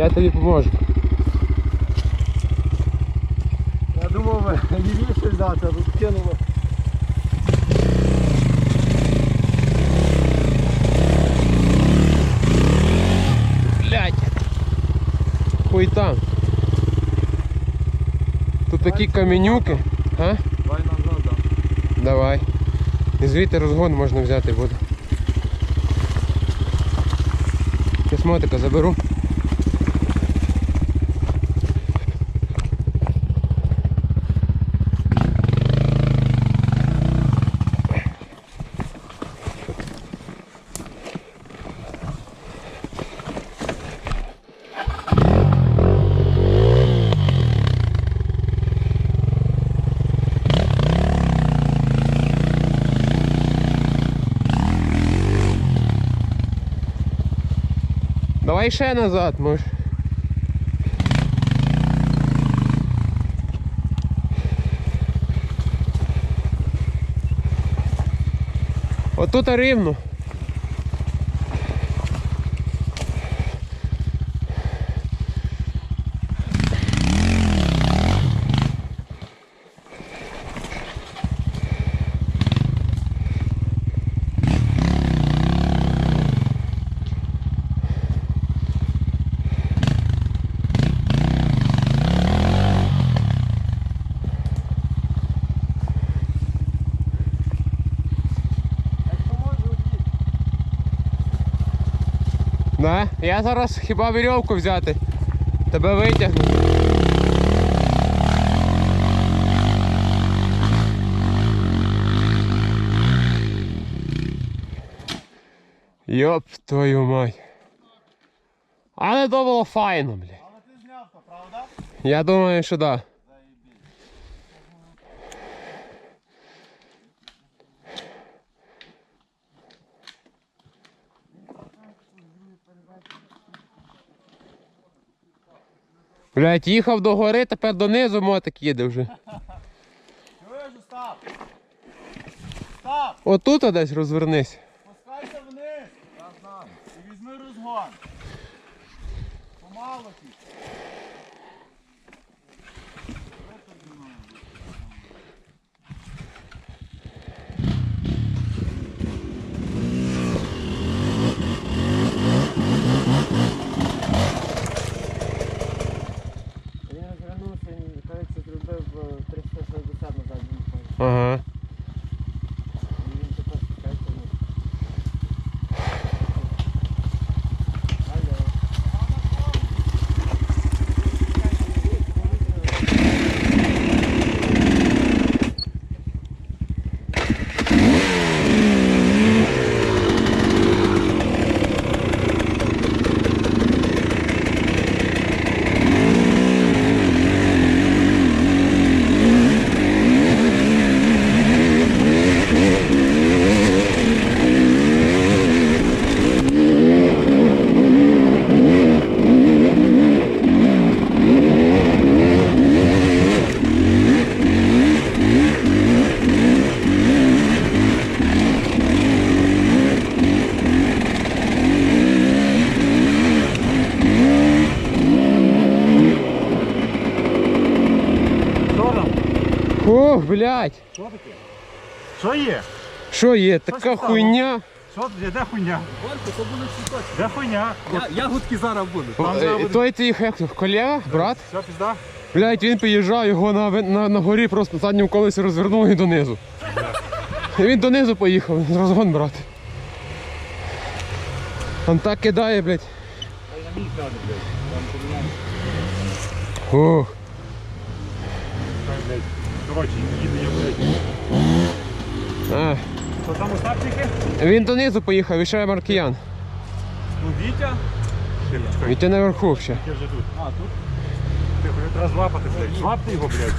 Я тобі поможу. Я думав, лівіше взяти, а тут кинуло. Блять. Хуй там. Тут такі каменюки. А? Давай назад, да. Давай. І звідти розгон можна взяти буде. Мотика заберу. Давай ще назад, може. Отут рівно. Да? Я зараз хіба вірьовку взяти. Тебе витягну. Йоп твою мать. Але то було файно, блядь. Але ти зняв то, правда? Я думаю, що да. Блять, їхав до гори, тепер донизу мотик їде вже. Чуєш, Остап? Остап, Отут десь розвернись. спускайся вниз. Я знаю. І візьми розгон. Помало тільки. Він розвернувся, він, кажеться, зробив е, 360 назад він впав. Ага. І він тепер спускається вниз. Алло. Що там? Ох, блять. Що таке? Що є? Що є? Така стало? хуйня. Що тут? Де хуйня? Де хуйня? Ягодки зараз будуть. Там Е, треба буде- Той ти їх як то, колега, брат? Все, пізда? Блять, він приїжджав, його на, на, на горі просто на задньому колесі розвернув і донизу. І він донизу поїхав, розгон брати. Он так кидає, блядь. Ох, Коротше, їду я, блядь. а. Що там Остапчики? Він донизу поїхав, і ще Маркіян. Ну, Вітя. Чекай, Вітя наверху ще. Вітя вже тут. А, тут? Тихо, треба злапати, блядь. Злапти його, блядь.